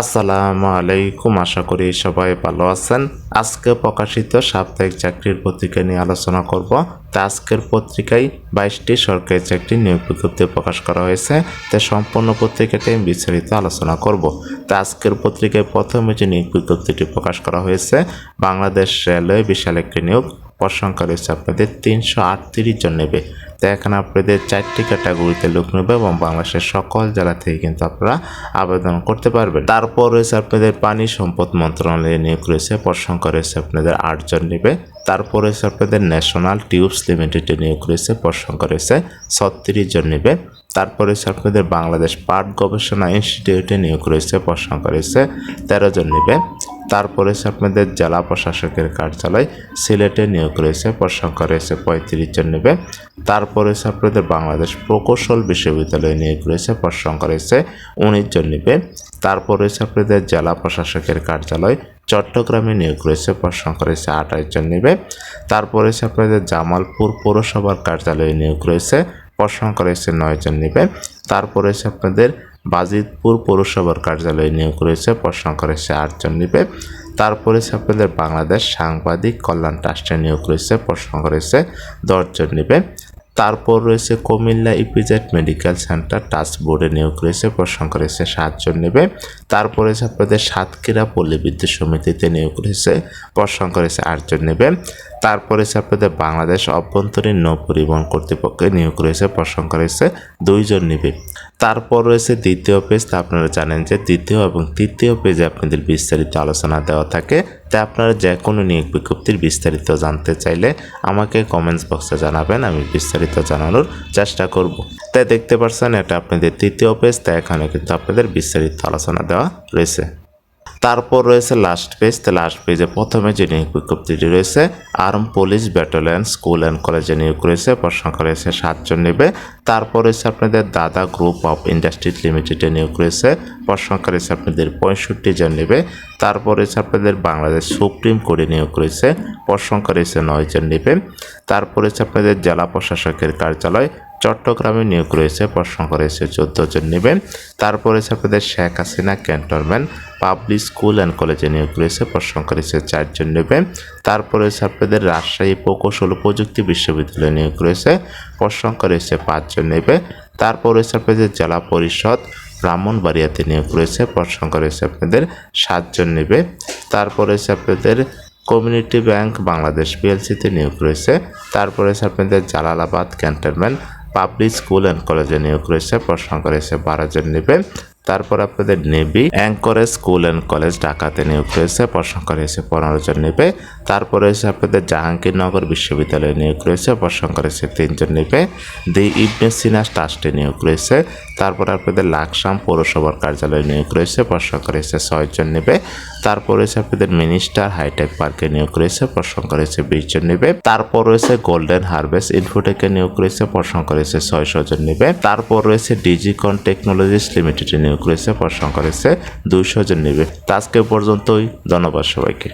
আসসালামু আলাইকুম, আশা করি সবাই ভালো আছেন। আজকে প্রকাশিত সাপ্তাহিক চাকরির পত্রিকা নিয়ে আলোচনা করব। তা আজকের পত্রিকায় বাইশটি সরকারি চাকরি নিয়োগ বিজ্ঞপ্তি প্রকাশ করা হয়েছে। তা সম্পূর্ণ পত্রিকাটি আমি বিস্তারিত আলোচনা করব। তা আজকের পত্রিকায় প্রথমে যে নিয়োগ বিজ্ঞপ্তিটি প্রকাশ করা হয়েছে, বাংলাদেশ রেলওয়ে বিশাল একটি নিয়োগ। পদ সংখ্যা রয়েছে আপনাদের তিনশো আটত্রিশ জন নেবে। তো এখানে আপনাদের চারটি ক্যাটাগরিতে লোক নেবে এবং বাংলাদেশের সকল জেলা থেকে কিন্তু আপনারা আবেদন করতে পারবেন। তারপর রয়েছে আপনাদের পানি সম্পদ মন্ত্রণালয়ে নিয়োগ রয়েছে পদ সংখ্যা রয়েছে আপনাদের আটজন নেবে। তারপর রয়েছে আপনাদের ন্যাশনাল টিউবস লিমিটেডে নিয়োগ রয়েছে পদ সংখ্যা রয়েছে ছত্রিশ জন নেবে। তারপরে রয়েছে আপনাদের বাংলাদেশ পাট গবেষণা ইনস্টিটিউটে নিয়োগ রয়েছে পদ সংখ্যা রয়েছে তেরো জন নেবে। তারপরে রয়েছে আপনাদের জেলা প্রশাসকের কার্যালয় সিলেটে নিয়োগ রয়েছে পদ সংখ্যা রয়েছে পঁয়ত্রিশ জন নেবে। তারপরে আপনাদের বাংলাদেশ প্রকৌশল বিশ্ববিদ্যালয়ে নিয়োগ রয়েছে পদ সংখ্যা রয়েছে উনিশ জন নেবে। তারপর আপনাদের জেলা প্রশাসকের কার্যালয় চট্টগ্রামে নিয়োগ রয়েছে পদ সংখ্যা রয়েছে আঠাশ জন নেবে। তারপরে আপনাদের জামালপুর পৌরসভার কার্যালয়ে নিয়োগ রয়েছে পদ সংখ্যা রয়েছে নয় জন নেবে। তারপর আপনাদের বাজিতপুর পৌরসভার কার্যালয়ে নিয়োগ রয়েছে সংখ্যা রয়েছে আটজন নেবে তারপরে আপনাদের বাংলাদেশ সাংবাদিক কল্যাণ ট্রাস্টে নিয়োগ রয়েছে সংখ্যা রয়েছে দশজন নেবে তারপর রয়েছে Comilla EPZ medical centre task বোর্ডে নিয়োগ রয়েছে পদ করেছে সাতজন নেবে তারপরে আপনাদের সাতক্ষীরা পল্লী বিদ্যুৎ সমিতিতে নিয়োগ রয়েছে পদ করেছে আটজন নেবে তারপরে আপনাদের বাংলাদেশ অভ্যন্তরীণ নৌ পরিবহন কর্তৃপক্ষে নিয়োগ রয়েছে সংখ্যা রয়েছে দুইজন নেবে তারপর রয়েছে দ্বিতীয় পেজ তা আপনারা জানেন যে দ্বিতীয় এবং তৃতীয় পেজে আপনাদের বিস্তারিত আলোচনা দেওয়া থাকে। তাই আপনারা যে কোনো নিয়োগ বিজ্ঞপ্তির বিস্তারিত জানতে চাইলে আমাকে কমেন্টস বক্সে জানাবেন, আমি বিস্তারিত জানানোর চেষ্টা করব। তাই দেখতে পাচ্ছেন, এটা আপনাদের তৃতীয় পেজ তাই এখানে কিন্তু আপনাদের বিস্তারিত আলোচনা দেওয়া রয়েছে। তারপর রয়েছে লাস্ট পেজ তো লাস্ট পেজে প্রথমে যে নিয়োগ বিজ্ঞপ্তিটি রয়েছে arm police battalion school and কলেজে নিয়োগ রয়েছে, পদ সংখ্যা রয়েছে সাতজন নেবে। তারপর রয়েছে আপনাদের দাদা গ্রুপ অফ ইন্ডাস্ট্রি লিমিটেডে নিয়োগ রয়েছে, পদ সংখ্যা রয়েছে আপনাদের পঁয়ষট্টি জন নেবে। তারপর রয়েছে আপনাদের বাংলাদেশ সুপ্রিম কোর্টে নিয়োগ রয়েছে, পদ সংখ্যা রয়েছে নয় জন নেবে। তারপর রয়েছে আপনাদের জেলা প্রশাসকের কার্যালয়, চট্টগ্রামে নিয়োগ রয়েছে সংখ্যা রয়েছে চোদ্দ জন নেবেন তারপরে রয়েছে আপনাদের Sheikh Hasina cantonment public school and কলেজে নিয়োগ রয়েছে পদ সংখ্যা রয়েছে চারজন নেবেন তারপরে আপনাদের রাজশাহী প্রকৌশল প্রযুক্তি বিশ্ববিদ্যালয়ে নিয়োগ রয়েছে পদ সংখ্যা রয়েছে পাঁচজন নেবে। তারপর আপনাদের জেলা পরিষদ, ব্রাহ্মণবাড়িয়াতে নিয়োগ রয়েছে পদ সংখ্যা রয়েছে আপনাদের সাতজন নেবে। তারপরে আপনাদের কমিউনিটি ব্যাংক, বাংলাদেশ পিএলসিতে নিয়োগ রয়েছে তারপরে আপনাদের Jalalabad cantonment, public school and কলেজে নিয়োগ রয়েছে সংখ্যা রয়েছে বারো জন নেবে। তারপর আপনাদের navy anchorage school and college ঢাকাতে নিয়োগ রয়েছে পদ সংখ্যা রয়েছে পনেরো জন নেবে। তারপর রয়েছে আপনাদের জাহাঙ্গীরনগর বিশ্ববিদ্যালয়ে নিয়োগ রয়েছে পদ সংখ্যা রয়েছে তিনজন নেবে। দি ইবনে সিনাস ট্রাস্টে নিয়োগ রয়েছে, তারপর আপনাদের লাকসাম পৌরসভার কার্যালয়ে নিয়োগ রয়েছে পদ সংখ্যা রয়েছে ছয়জন নেবে। তারপর রয়েছে আপনাদের মিনিস্টার হাইটেক পার্কে নিয়োগ রয়েছে পদ সংখ্যা রয়েছে বিশ জন নেবে। তারপর রয়েছে গোল্ডেন হারভেস্ট ইনফোটেকে নিয়োগ রয়েছে পদ সংখ্যা রয়েছে ছয়শো জন নেবে। তারপর রয়েছে ডিজিকন টেকনোলজিস লিমিটেডে নিয়োগ রয়েছে পদ সংখ্যা রয়েছে দুইশো জন নেবে। তা আজকে পর্যন্তই ধন্যবাদ সবাইকে।